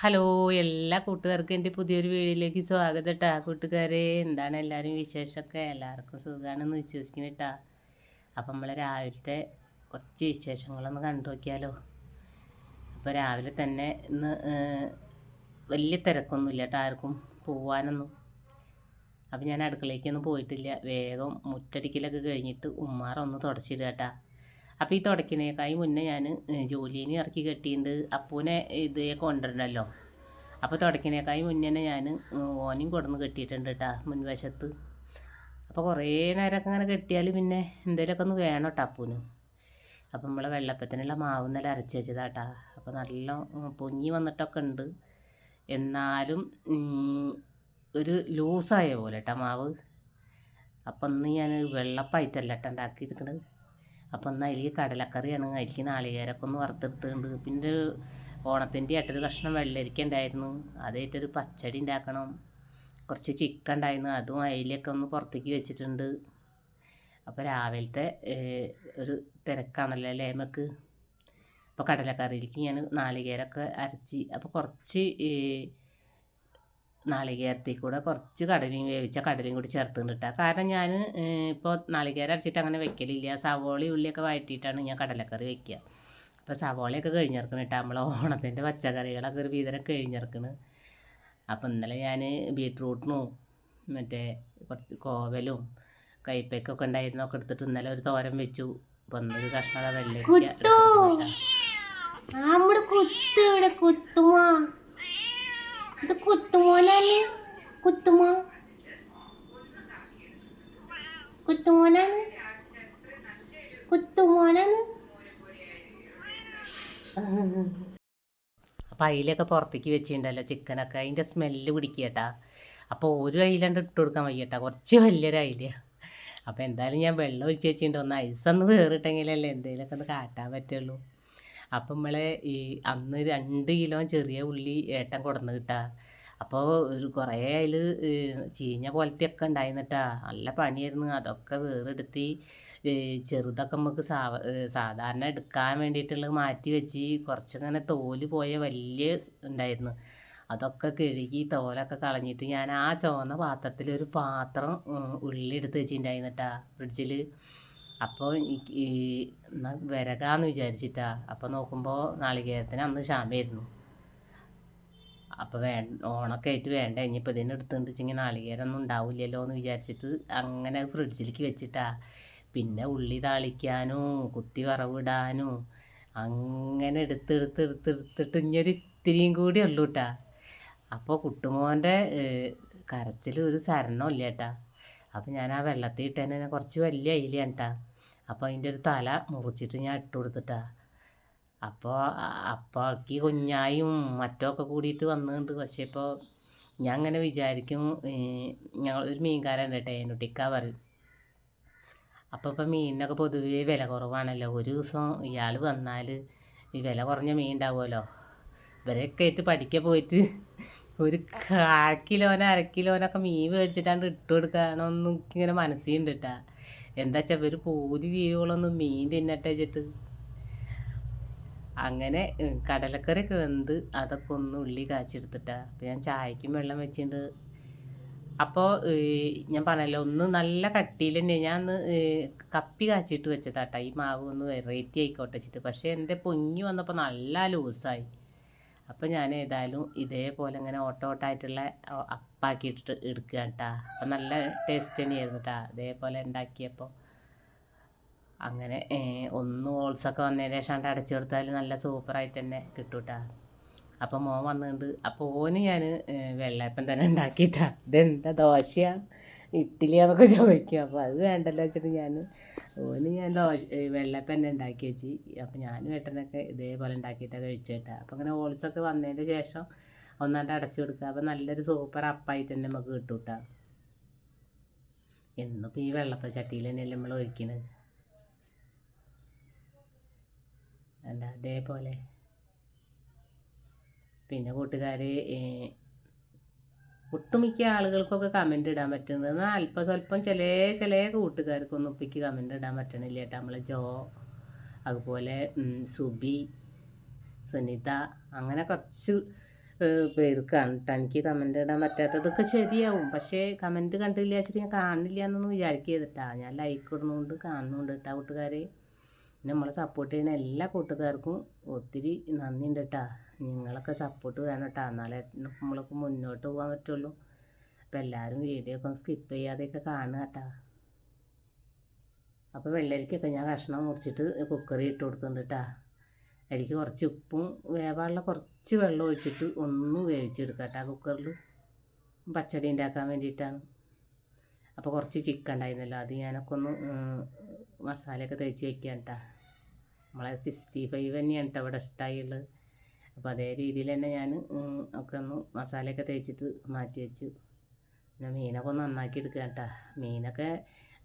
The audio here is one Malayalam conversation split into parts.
ഹലോ എല്ലാ കൂട്ടുകാർക്കും എന്റെ പുതിയൊരു വീഡിയോയിലേക്ക് സ്വാഗതം കേട്ടാ കൂട്ടുകാരെ എന്താണ് എല്ലാവരും വിശേഷമൊക്കെ? എല്ലാവർക്കും സുഖമാണെന്ന് വിശ്വസിക്കുന്നു കേട്ടാ അപ്പം നമ്മൾ രാവിലത്തെ കുറച്ച് വിശേഷങ്ങളൊന്ന് കണ്ടു നോക്കിയാലോ? അപ്പോൾ രാവിലെ തന്നെ ഇന്ന് വലിയ തിരക്കൊന്നുമില്ല കേട്ടോ ആർക്കും പോവാനൊന്നും. അപ്പം ഞാൻ അടുക്കളയ്ക്കൊന്നും പോയിട്ടില്ല. വേഗം മുറ്റടിക്കലൊക്കെ കഴിഞ്ഞിട്ട് ഉമ്മാറൊന്ന് തുടച്ചിടുക കേട്ടാ അപ്പോൾ ഈ തുടക്കണേക്കായി മുന്നേ ഞാൻ ജോലിനെ ഇറക്കി കെട്ടിയിട്ടുണ്ട് അപ്പൂനെ ഇത് കൊണ്ടുവരണമല്ലോ അപ്പോൾ തുടക്കണേക്കായി മുന്നേ ഞാൻ ഓനെയും കൊടുന്ന് കെട്ടിയിട്ടുണ്ട് കേട്ടോ മുൻവശത്ത്. അപ്പോൾ കുറേ നേരമൊക്കെ ഇങ്ങനെ കെട്ടിയാൽ പിന്നെ എന്തെങ്കിലുമൊക്കെ ഒന്ന് വേണം കേട്ടോ അപ്പൂന്. അപ്പം നമ്മളെ വെള്ളപ്പത്തിനുള്ള മാവ് നല്ല അരച്ച് വെച്ചതാട്ടാ അപ്പോൾ നല്ല പൊങ്ങി വന്നിട്ടൊക്കെ ഉണ്ട് എന്നാലും ഒരു ലൂസായ പോലെ കേട്ടോ മാവ്. അപ്പം ഇന്ന് ഞാൻ വെള്ളപ്പായിട്ടല്ല കേട്ടോ ഉണ്ടാക്കിയിരിക്കണത് അപ്പം ഇന്ന് അതിലേക്ക് കടലക്കറിയാണ് അതിലേക്ക് നാളികേരമൊക്കെ ഒന്ന് വറുത്തെടുത്തുണ്ട് പിന്നെ ഓണത്തിന്റെ ആയിട്ടൊരു കഷ്ണം വെള്ളരിക്ക ഉണ്ടായിരുന്നു. അതായിട്ടൊരു പച്ചടി ഉണ്ടാക്കണം. കുറച്ച് ചിക്കൻ ഉണ്ടായിരുന്നു. അതും അതിലൊക്കെ ഒന്ന് പുറത്തേക്ക് വെച്ചിട്ടുണ്ട്. അപ്പോൾ രാവിലത്തെ ഒരു തിരക്കാണല്ലോ അല്ലേ നമുക്ക് അപ്പോൾ കടലക്കറിയിലേക്ക് ഞാൻ നാളികേരമൊക്കെ അരച്ച് അപ്പോൾ കുറച്ച് നാളികേരത്തിൽ കൂടെ കുറച്ച് കടലയും വേവിച്ച കടലയും കൂടി ചേർത്ത് കേട്ടോ കാരണം ഞാൻ ഇപ്പോൾ നാളികേരം അരച്ചിട്ട് അങ്ങനെ വെക്കലില്ല. സവോളി ഉള്ളിയൊക്കെ വഴറ്റിയിട്ടാണ് ഞാൻ കടലക്കറി വെക്കുക അപ്പോൾ സവോളയൊക്കെ കഴിഞ്ഞിറക്കണം കേട്ടോ നമ്മളെ ഓണത്തിന്റെ പച്ചക്കറികളൊക്കെ ഒരു വിതരം കഴിഞ്ഞിറക്കണ്. അപ്പോൾ ഇന്നലെ ഞാൻ ബീട്രൂട്ടിനും മറ്റേ കുറച്ച് കോവലും കയ്പയ്ക്കൊക്കെ ഉണ്ടായിരുന്നു. ഒക്കെ എടുത്തിട്ട് ഇന്നലെ ഒരു തോരൻ വെച്ചു. അപ്പം ഇന്നൊരു കഷ്ണക വെള്ളരിക്ക കുത്തു ഇവിടെ കുത്തുമോ. ഇത് കുത്തുമോനല്ലേ കുത്തുമോ? കുത്തുമോനാണ്. കുത്തുമോനാണ്. അപ്പം അയിലൊക്കെ പുറത്തേക്ക് വെച്ചിട്ടുണ്ടല്ലോ ചിക്കനൊക്കെ. അതിന്റെ സ്മെല്ല് പിടിക്കട്ടാ അപ്പോൾ ഒരു അയിലണ്ട് ഇട്ട് കൊടുക്കാൻ വയ്യട്ടാ. കുറച്ച് വലിയൊരു അയിലയാണ് അപ്പോൾ എന്തായാലും ഞാൻ വെള്ളം ഒഴിച്ച് വെച്ചിട്ടുണ്ട്. ഒന്ന് ഐസൊന്ന് വേറിട്ടെങ്കിലല്ലേ എന്തെങ്കിലുമൊക്കെ ഒന്ന് കാട്ടാൻ പറ്റുള്ളൂ. അപ്പം നമ്മളെ ഈ അന്ന് രണ്ട് കിലോ ചെറിയ ഉള്ളി ഏട്ടൻ കൊടുന്ന് കിട്ടാ. അപ്പോൾ ഒരു കുറേ അതിൽ ചീഞ്ഞ പോലത്തെ ഒക്കെ ഉണ്ടായിരുന്നിട്ടാ നല്ല പണിയായിരുന്നു. അതൊക്കെ വേറെടുത്ത് ചെറുതൊക്കെ നമുക്ക് സാധാരണ എടുക്കാൻ വേണ്ടിയിട്ടുള്ളത് മാറ്റി വെച്ച് കുറച്ചിങ്ങനെ തോൽ പോയ വലിയ ഉണ്ടായിരുന്നു അതൊക്കെ കഴുകി തോലൊക്കെ കളഞ്ഞിട്ട് ഞാൻ ആ ചുവന്ന പാത്രത്തിൽ ഒരു പാത്രം ഉള്ളി എടുത്ത് വെച്ചിട്ടുണ്ടായിരുന്നിട്ടാ ഫ്രിഡ്ജിൽ അപ്പോൾ എനിക്ക് ഈ വരകാന്ന് വിചാരിച്ചിട്ടാ. അപ്പോൾ നോക്കുമ്പോൾ നാളികേരത്തിന് അന്ന് ക്ഷാമമായിരുന്നു അപ്പോൾ വേ ഓണൊക്കെ ആയിട്ട് വേണ്ട? ഇനിയിപ്പോൾ ഇതിന് എടുത്തുകൊണ്ട് വെച്ചെങ്കിൽ നാളികേരമൊന്നും ഉണ്ടാവില്ലല്ലോ എന്ന് വിചാരിച്ചിട്ട് അങ്ങനെ ഫ്രിഡ്ജിലേക്ക് വെച്ചിട്ടാ. പിന്നെ ഉള്ളി താളിക്കാനും കുത്തി വറവിടാനും അങ്ങനെ എടുത്തെടുത്തെടുത്തെടുത്തിട്ട് ഇനിയൊരു ഇത്തിരിയും കൂടി ഉള്ളൂ കേട്ടാ അപ്പോൾ കുട്ടുമോന്റെ കരച്ചിൽ ഒരു ശരണമില്ല കേട്ടാ അപ്പോൾ ഞാൻ ആ വെള്ളത്തിൽ ഇട്ടതിന് കുറച്ച് വലിയ അയിലാണ് കേട്ടാ അപ്പോൾ അതിന്റെ ഒരു തല മുറിച്ചിട്ട് ഞാൻ ഇട്ട് കൊടുത്തിട്ടാ. അപ്പോൾ അപ്പോൾ കുഞ്ഞായും മറ്റൊക്കെ കൂടിയിട്ട് വന്നിട്ടുണ്ട്. പക്ഷേ ഇപ്പോൾ ഞാൻ അങ്ങനെ വിചാരിക്കും ഞങ്ങൾ ഒരു മീൻകാരൻ കേട്ടെ എന്നുട്ടിക്കാ പറയും. അപ്പോൾ ഇപ്പോൾ മീനിനൊക്കെ പൊതുവേ വില കുറവാണല്ലോ. ഒരു ദിവസം ഇയാൾ വന്നാൽ ഈ വില കുറഞ്ഞ മീൻ ഉണ്ടാവുമല്ലോ. ഇവരെയൊക്കെ ആയിട്ട് പഠിക്കാൻ പോയിട്ട് ഒരു കാ കിലോനോ അര കിലോനൊക്കെ മീൻ മേടിച്ചിട്ടാണ്ട് ഇട്ട് കൊടുക്കാനൊന്നും ഇങ്ങനെ മനസ്സിലുണ്ട് കേട്ടാ എന്താ വെച്ചാൽ ഇവർ പൂതി വീഴുകളൊന്നും മീൻ തിന്നട്ടെ വെച്ചിട്ട്. അങ്ങനെ കടലക്കറി കടലക്കറിയൊക്കെ വെന്ത് അതൊക്കെ ഒന്ന് ഉള്ളി കാച്ചെടുത്തിട്ടാ അപ്പം ഞാൻ ചായക്കും വെള്ളം വെച്ചിട്ടുണ്ട് അപ്പോൾ ഞാൻ പറഞ്ഞല്ലോ ഒന്ന് നല്ല കട്ടിയിൽ തന്നെ ഞാൻ കപ്പി കാച്ചിട്ട് വെച്ചതാട്ടാ. ഈ മാവ് ഒന്ന് വെറൈറ്റി ആയിക്കോട്ടെ വെച്ചിട്ട്. പക്ഷേ എന്റെ പൊങ്ങി വന്നപ്പോൾ നല്ല ലൂസായി. അപ്പോൾ ഞാൻ ഏതായാലും ഇതേപോലെ ഇങ്ങനെ ഓട്ടോ ഓട്ടായിട്ടുള്ള അപ്പാക്കിയിട്ട് എടുക്കുക കേട്ടാ അപ്പം നല്ല ടേസ്റ്റ് തന്നെയായിരുന്നു കേട്ടാ ഇതേപോലെ ഉണ്ടാക്കിയപ്പോൾ അങ്ങനെ ഒന്ന് ഓൾസൊക്കെ വന്നതിന് ശേഷം അടച്ചു കൊടുത്താൽ നല്ല സൂപ്പറായിട്ട് തന്നെ കിട്ടും കേട്ടാ അപ്പോൾ മോൻ വന്നിട്ടുണ്ട് അപ്പോൾ ഓന് ഞാൻ വെള്ളയപ്പം തന്നെ ഉണ്ടാക്കിയിട്ടാ ഇതെന്താ ദോശയാണ് ഇഡ്ഡലിയാന്നൊക്കെ ചോദിക്കും. അപ്പോൾ അത് വേണ്ടല്ലോ വെച്ചിട്ട് ഞാൻ ഓന് ഞാൻ ദോശ വെള്ളപ്പം തന്നെ ഉണ്ടാക്കി വെച്ച്. അപ്പം ഞാനും ഏട്ടനൊക്കെ ഇതേപോലെ ഉണ്ടാക്കിയിട്ടാണ് കഴിച്ചേട്ടാ. അപ്പം അങ്ങനെ ഓൾസൊക്കെ വന്നതിന്റെ ശേഷം ഒന്നാണ്ട് അടച്ചു കൊടുക്കുക അപ്പം നല്ലൊരു സൂപ്പർ അപ്പായിട്ട് തന്നെ നമുക്ക് കിട്ടും കേട്ടോ എന്നിപ്പോൾ ഈ വെള്ളപ്പ ചട്ടിയിൽ തന്നെയല്ലേ നമ്മൾ ഒഴിക്കുന്നത് അല്ല അതേപോലെ? പിന്നെ കൂട്ടുകാർ ഒട്ടുമിക്ക ആളുകൾക്കൊക്കെ കമന്റ് ഇടാൻ പറ്റുന്നത്. എന്നാൽ അല്പം സ്വല്പം ചില ചില കൂട്ടുകാർക്കൊന്നും ഉപ്പിക്ക് കമന്റ് ഇടാൻ പറ്റണില്ല കേട്ടോ. നമ്മളെ ജോ അതുപോലെ സുബി സുനിത അങ്ങനെ കുറച്ച് പേർക്കാണ് കേട്ടോ. എനിക്ക് കമന്റ് ഇടാൻ പറ്റാത്തതൊക്കെ ശരിയാവും. പക്ഷേ കമന്റ് കണ്ടില്ല വെച്ചിട്ട് ഞാൻ കാണില്ല എന്നൊന്നും വിചാരിക്കരുതിട്ടാ ഞാൻ ലൈക്ക് ഇടുന്നുണ്ട് കാണുന്നുണ്ട് കേട്ടോ കൂട്ടുകാരെ. നമ്മളെ സപ്പോർട്ട് ചെയ്യുന്ന എല്ലാ കൂട്ടുകാർക്കും ഒത്തിരി നന്ദിയുണ്ട് കേട്ടാ നിങ്ങളൊക്കെ സപ്പോർട്ട് വേണം കേട്ടോ എന്നാലേ നമ്മളൊക്കെ മുന്നോട്ട് പോകാൻ പറ്റുള്ളൂ. അപ്പോൾ എല്ലാവരും വീഡിയോ ഒക്കെ സ്കിപ്പ് ചെയ്യാതെയൊക്കെ കാണുക കേട്ടാ അപ്പോൾ വെള്ളരിക്കൊക്കെ ഞാൻ കഷ്ണം മുറിച്ചിട്ട് കുക്കറി ഇട്ട് കൊടുത്തിട്ടുണ്ട് കേട്ടാ അതിലേക്ക് കുറച്ച് ഉപ്പും വേവാനുള്ള കുറച്ച് വെള്ളം ഒഴിച്ചിട്ട് ഒന്ന് വേവിച്ചെടുക്കാം കേട്ടോ കുക്കറിൽ പച്ചടി ഉണ്ടാക്കാൻ വേണ്ടിയിട്ടാണ്. അപ്പോൾ കുറച്ച് ചിക്കൻ ഉണ്ടായിരുന്നല്ലോ അത് ഞാനൊക്കെ ഒന്ന് മസാലയൊക്കെ തേച്ച് വെക്കാം കേട്ടോ നമ്മളെ സിക്സ്റ്റി ഫൈവ് തന്നെയാണ് കേട്ടോ അവിടെ ഇഷ്ടമായുള്ളത് അപ്പോൾ അതേ രീതിയിൽ തന്നെ ഞാൻ ഒക്കെ ഒന്ന് മസാലയൊക്കെ തേച്ചിട്ട് മാറ്റി വെച്ചു. പിന്നെ മീനൊക്കെ ഒന്ന് നന്നാക്കി എടുക്കുക കേട്ടോ. മീനൊക്കെ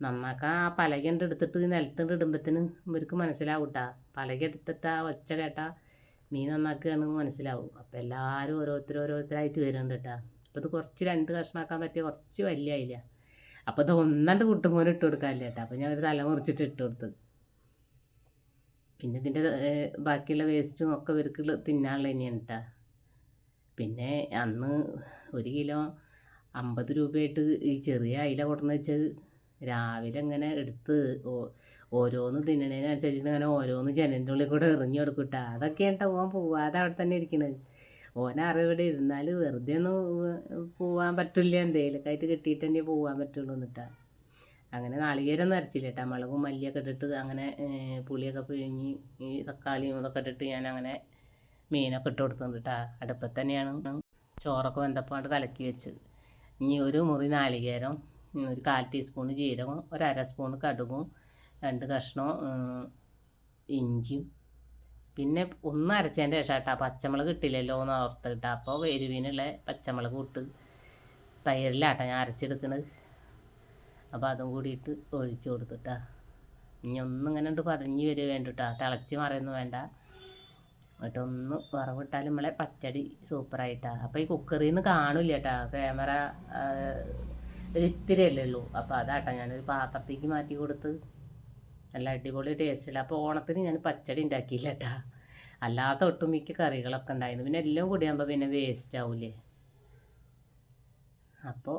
നന്നാക്കാൻ ആ പലകണ്ട് എടുത്തിട്ട് നിലത്തുണ്ട് ഇടുമ്പത്തിന് ഇവർക്ക് മനസ്സിലാവും കേട്ടോ. പലക എടുത്തിട്ട് ആ ഒച്ച കേട്ടാ മീൻ നന്നാക്കുകയാണ് മനസ്സിലാവും. അപ്പോൾ എല്ലാവരും ഓരോരുത്തർ ഓരോരുത്തരായിട്ട് വരുന്നുണ്ട് കേട്ടോ. അപ്പോൾ ഇത് കുറച്ച് രണ്ട് കഷ്ണമാക്കാൻ പറ്റിയ കുറച്ച് വലിയ ആയില്ല അപ്പോൾ ഇത് ഒന്നാണ്ട് കുട്ടുമ്പോൾ ഇട്ട് കൊടുക്കാനില്ല കേട്ടോ. അപ്പോൾ ഞാൻ ഒരു തല മുറിച്ചിട്ട് ഇട്ട് കൊടുത്തു. പിന്നെ ഇതിന്റെ ബാക്കിയുള്ള വേസ്റ്റും ഒക്കെ ഇവർക്ക് തിന്നാനുള്ള തന്നെയാണ് കേട്ടോ പിന്നെ അന്ന് ഒരു കിലോ അമ്പത് രൂപയായിട്ട് ഈ ചെറിയ അയില കൊടുന്ന് വെച്ചത് രാവിലെ ഇങ്ങനെ എടുത്ത് ഓരോന്ന് തിന്നണേനുസരിച്ചിട്ട് ഇങ്ങനെ ഓരോന്ന് ജനലിന്റെ ഉള്ളിൽ കൂടെ എറിഞ്ഞു കേട്ടോ അതൊക്കെയാണ് ഓൻ പോവാതെ അവിടെ തന്നെ ഇരിക്കണത് ഓനറിവിടെ ഇരുന്നാൽ വെറുതെ ഒന്നും പോവാൻ പറ്റില്ല. എന്തെങ്കിലുമൊക്കെ ആയിട്ട് കിട്ടിയിട്ട് തന്നെ പോവാൻ പറ്റുള്ളൂ എന്നിട്ടാ. അങ്ങനെ നാളികേരം അരച്ചില്ല കേട്ടോ മുളകും മല്ലിയൊക്കെ ഇട്ടിട്ട് അങ്ങനെ പുളിയൊക്കെ പിഴിഞ്ഞ് ഈ തക്കാളിയും ഇതൊക്കെ ഇട്ടിട്ട് ഞാൻ അങ്ങനെ മീനൊക്കെ ഇട്ട് കൊടുത്തിട്ടുണ്ട് കേട്ടോ അടുപ്പത്ത് തന്നെയാണ് ചോറൊക്കെ വെന്തപ്പാണ്ട് കലക്കി വെച്ച് ഇനി ഒരു മുറി നാളികേരം ഒരു കാൽ ടീസ്പൂൺ ജീരകം ഒരു അര സ്പൂൺ കടുകും രണ്ട് കഷ്ണം ഇഞ്ചിയും. പിന്നെ ഒന്ന് അരച്ചതിന്റെ ശേഷം കേട്ടോ പച്ചമുളക് കിട്ടില്ലല്ലോ എന്ന് ഓർത്ത് കിട്ടാം അപ്പോൾ എരിവിനുള്ള പച്ചമുളക് ഇട്ട് തൈരിലാട്ടോ ഞാൻ അരച്ചെടുക്കണത്. അപ്പോൾ അതും കൂടിയിട്ട് ഒഴിച്ചു കൊടുത്തിട്ടാ. ഇനി ഒന്നും ഇങ്ങനെ ഉണ്ട് പതഞ്ഞ് വരിക വേണ്ടിട്ടാ. തിളച്ച് മറയൊന്നും വേണ്ട. എന്നിട്ടൊന്ന് വറവിട്ടാലും നമ്മളെ പച്ചടി സൂപ്പറായിട്ടാ അപ്പോൾ ഈ കുക്കറിൽ നിന്ന് കാണില്ല കേട്ടാ ക്യാമറ ഇത്തിരി അല്ലേ ഉള്ളൂ. അപ്പോൾ അതാട്ടാ ഞാനൊരു പാത്രത്തേക്ക് മാറ്റി കൊടുത്ത് നല്ല അടിപൊളി ടേസ്റ്റില്ല അപ്പോൾ ഓണത്തിന് ഞാൻ പച്ചടി ഉണ്ടാക്കിയില്ല കേട്ടാ അല്ലാത്ത ഒട്ടുമിക്ക കറികളൊക്കെ ഉണ്ടായിരുന്നു പിന്നെ എല്ലാം കൂടിയാകുമ്പോൾ പിന്നെ വേസ്റ്റ് ആവില്ലേ അപ്പോൾ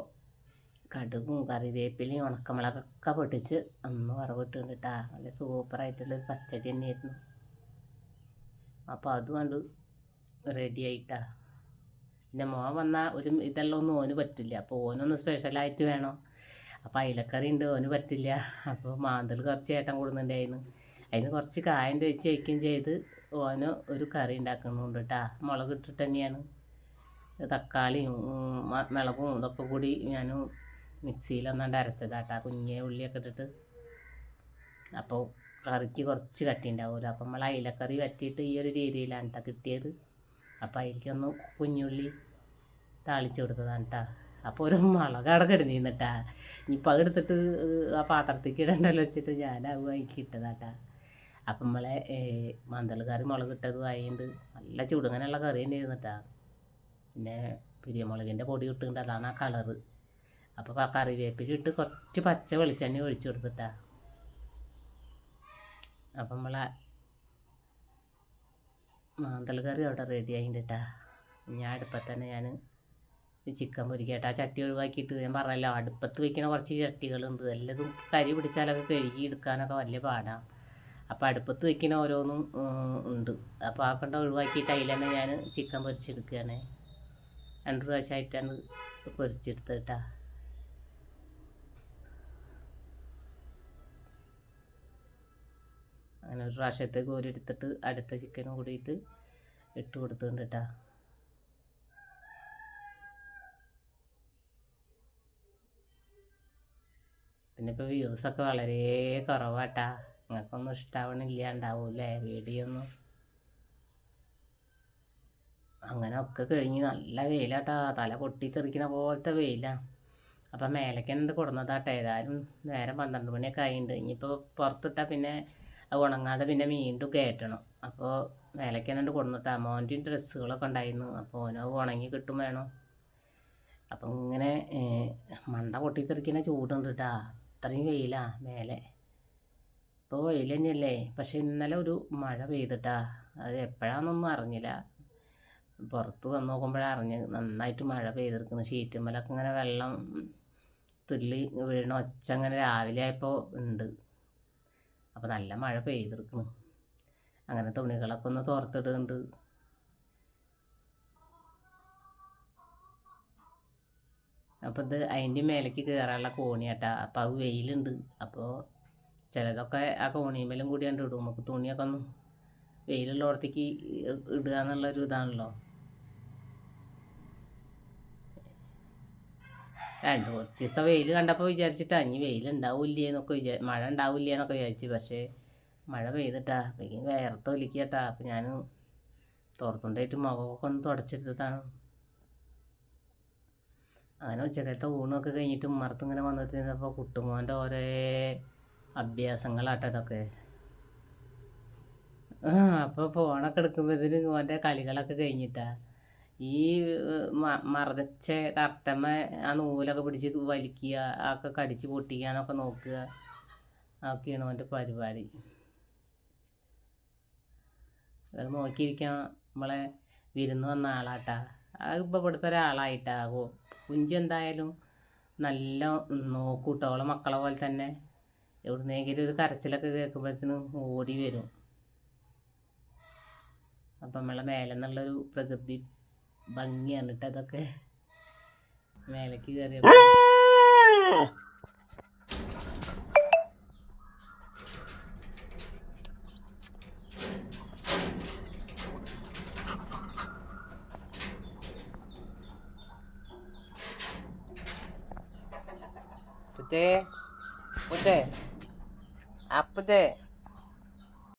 കടുകും കറിവേപ്പിലയും ഉണക്കമുളകൊക്കെ പൊട്ടിച്ച് അന്ന് വറവിട്ടുണ്ട് കേട്ടാ നല്ല സൂപ്പറായിട്ടുള്ളൊരു പച്ചടി തന്നെയായിരുന്നു. അപ്പോൾ അത് കണ്ട് റെഡി ആയിട്ടാ. പിന്നെ മോൻ വന്നാൽ ഒരു ഇതെല്ലാം ഒന്നും ഓന് പറ്റില്ല. അപ്പോൾ ഓനൊന്ന് സ്പെഷ്യലായിട്ട് വേണം. അപ്പോൾ അയിലക്കറി ഉണ്ട് ഓന് പറ്റില്ല. അപ്പോൾ മാന്തൽ കുറച്ച് ഏട്ടൻ കൊടുക്കുന്നുണ്ടായിരുന്നു അതിന് കുറച്ച് കായം തേച്ച് വയ്ക്കുകയും ചെയ്ത് ഓന് ഒരു കറി ഉണ്ടാക്കുന്നുണ്ട് കേട്ടാ മുളക് ഇട്ടിട്ട് തന്നെയാണ്. തക്കാളിയും മുളകും ഇതൊക്കെ കൂടി ഞാൻ മിക്സിയിലൊന്നാണ്ട് അരച്ചതാട്ടാ. കുഞ്ഞേ ഉള്ളിയൊക്കെ ഇട്ടിട്ട്. അപ്പോൾ കറിക്ക് കുറച്ച് കട്ടി ഉണ്ടാവുമല്ലോ അപ്പം നമ്മൾ അയിലക്കറി വറ്റിയിട്ട് ഈ ഒരു രീതിയിലാണ് കേട്ടോ കിട്ടിയത്. അപ്പോൾ അതിലേക്കൊന്ന് കുഞ്ഞുള്ളി താളിച്ചു കൊടുത്തതാണ് കേട്ടോ അപ്പോൾ ഒരു മുളക് അവിടെ കിടന്നിരുന്നിട്ടാ ഇനിയിപ്പോൾ അത് എടുത്തിട്ട് ആ പാത്രത്തേക്ക് ഇടണ്ടല്ലോ വെച്ചിട്ട് ഞാനാവും അത് അതിലേക്ക് ഇട്ടതാട്ടാ അപ്പം നമ്മളെ മന്തൽ കറി മുളക് ഇട്ടതും ആയതുകൊണ്ട് നല്ല ചൂടങ്ങനെയുള്ള കറി തന്നെ ഇരുന്നിട്ടാ പിന്നെ പിരിയമുളകിന്റെ പൊടി ഇട്ടുണ്ട് അതാണ് ആ കളറ്. അപ്പോൾ കറിവേപ്പില ഇട്ട് കുറച്ച് പച്ച വെളിച്ചെണ്ണ ഒഴിച്ചു കൊടുത്തിട്ടാ. അപ്പം നമ്മളെ മാന്തൽ കറി അവിടെ റെഡി ആയിട്ടാ ഞാൻ അടുപ്പത്ത് തന്നെ ഞാൻ ചിക്കൻ പൊരിക്കട്ടെ. ആ ചട്ടി ഒഴിവാക്കിയിട്ട് ഞാൻ പറഞ്ഞല്ലോ അടുപ്പത്ത് വെക്കുന്ന കുറച്ച് ചട്ടികളുണ്ട്. എല്ലതും കരി പിടിച്ചാലൊക്കെ കഴുകി എടുക്കാനൊക്കെ വലിയ പാടാണ് അപ്പോൾ അടുപ്പത്ത് വെക്കണ ഓരോന്നും ഉണ്ട്. അപ്പോൾ ആ കണ്ട ഒഴിവാക്കിയിട്ട് അതിൽ തന്നെ ഞാൻ ചിക്കൻ പൊരിച്ചെടുക്കുകയാണ് രണ്ട് പ്രാവശ്യമായിട്ടാണ് പൊരിച്ചെടുത്തിട്ടാ അങ്ങനെ ഒരു പ്രാവശ്യത്തെ കോരി എടുത്തിട്ട് അടുത്ത ചിക്കനും കൂടിയിട്ട് ഇട്ട് കൊടുത്തിട്ടുണ്ട് കേട്ടാ പിന്നെ ഇപ്പോൾ വ്യൂസൊക്കെ വളരെ കുറവാട്ടാ നിങ്ങൾക്കൊന്നും ഇഷ്ടാവണില്ല ഉണ്ടാവൂലേ വീഡിയോ ഒന്നും അങ്ങനെ ഒക്കെ കഴിഞ്ഞ് നല്ല വെയിലാട്ടാ തല പൊട്ടിത്തെറിക്കണ പോലത്തെ വെയിലാണ് അപ്പം മേലേക്കെന്നെ കൊടുന്നതാട്ടെ ഏതായാലും നേരം പന്ത്രണ്ട് മണിയൊക്കെ ആയിട്ടുണ്ട് ഇനിയിപ്പോൾ പുറത്തിട്ടാൽ പിന്നെ അത് ഉണങ്ങാതെ പിന്നെ വീണ്ടും കയറ്റണം. അപ്പോൾ മേലേക്ക് കൊണ്ടുവന്നിട്ട് മോന്റെയും ഡ്രസ്സുകളൊക്കെ ഉണ്ടായിരുന്നു. അപ്പോൾ ഓനോ ഉണങ്ങി കിട്ടും വേണം. അപ്പം ഇങ്ങനെ മണ്ട പൊട്ടിത്തെറിക്കുന്ന ചൂടുണ്ട് കേട്ടാ അത്രയും വെയിലാ മേലെ. ഇപ്പോൾ വെയിൽ തന്നെയല്ലേ. പക്ഷെ ഇന്നലെ ഒരു മഴ പെയ്തിട്ടാ. അത് എപ്പോഴാണെന്നൊന്നും അറിഞ്ഞില്ല. പുറത്ത് വന്ന് നോക്കുമ്പോഴാണ് അറിഞ്ഞ്. നന്നായിട്ട് മഴ പെയ്തിരിക്കുന്നു. ഷീറ്റുമ്മലൊക്കെ ഇങ്ങനെ വെള്ളം തുള്ളി വീണ ഒച്ച അങ്ങനെ രാവിലെ ആയപ്പോൾ ഉണ്ട്. അപ്പോൾ നല്ല മഴ പെയ്തിരിക്കുന്നു അങ്ങനെ തുണികളൊക്കെ ഒന്ന് തോർത്തിടുന്നുണ്ട്. അപ്പോൾ ഇത് അതിന്റെ മേലേക്ക് കയറാനുള്ള കോണിയാട്ടാ അപ്പോൾ അത് വെയിലുണ്ട്. അപ്പോൾ ചിലതൊക്കെ ആ കോണിമേലും കൂടി കണ്ട് ഇടും. നമുക്ക് തുണിയൊക്കെ ഒന്ന് വെയിലുള്ളിടത്തേക്ക് ഇടുക എന്നുള്ളൊരു ഇതാണല്ലോ. രണ്ട് കുറച്ച് ദിവസം വെയിൽ കണ്ടപ്പോൾ വിചാരിച്ചിട്ടാ ഇനി വെയിൽ ഉണ്ടാവില്ലേ എന്നൊക്കെ വിചാ മഴ ഉണ്ടാവില്ല എന്നൊക്കെ വിചാരിച്ചു. പക്ഷേ മഴ പെയ്തിട്ടാ പിന്നെ വേർത്ത് ഒലിക്കട്ടാ. അപ്പം ഞാൻ തോർത്തുണ്ടായിട്ട് മുഖമൊക്കെ ഒന്ന് തുടച്ചെടുത്തതാണ് അങ്ങനെ ഉച്ചക്കലത്തെ ഊണൊക്കെ കഴിഞ്ഞിട്ട് ഉമ്മറത്ത് ഇങ്ങനെ വന്നിട്ട് നിന്നപ്പോൾ കുട്ടുമോന്റെ ഓരോ അഭ്യാസങ്ങളാട്ടോ ഇതൊക്കെ. അപ്പോൾ ഫോണൊക്കെ എടുക്കുമ്പോഴത്തേന് ഓന്റെ കളികളൊക്കെ കഴിഞ്ഞിട്ടാ. ഈ മറച്ച കർട്ടമ്മ ആ നൂലൊക്കെ പിടിച്ച് വലിക്കുക അതൊക്കെ കടിച്ച് പൊട്ടിക്കാനൊക്കെ നോക്കുക. അതൊക്കെയാണ് അവന്റെ പരിപാടി. അത് നോക്കിയിരിക്കാൻ നമ്മളെ വിരുന്ന് വന്ന ആളാട്ടാ. അത് ഇപ്പോൾ ഇവിടുത്തെ ഒരാളായിട്ടാ. കുഞ്ചി എന്തായാലും നല്ല നോക്കൂട്ടോ. അവളെ മക്കളെ പോലെ തന്നെ. എവിടുന്നെങ്കിലും ഒരു കരച്ചിലൊക്കെ കേൾക്കുമ്പോഴത്തേനും ഓടി വരും. അപ്പം നമ്മളെ മേലെ നിന്നുള്ളൊരു പ്രകൃതി ഭംഗിയാണ് കേട്ടോ അതൊക്കെ. മേലേക്ക് കയറിയപ്പോൾ അപ്പത്തെ പുത്തേ. അപ്പത്തേ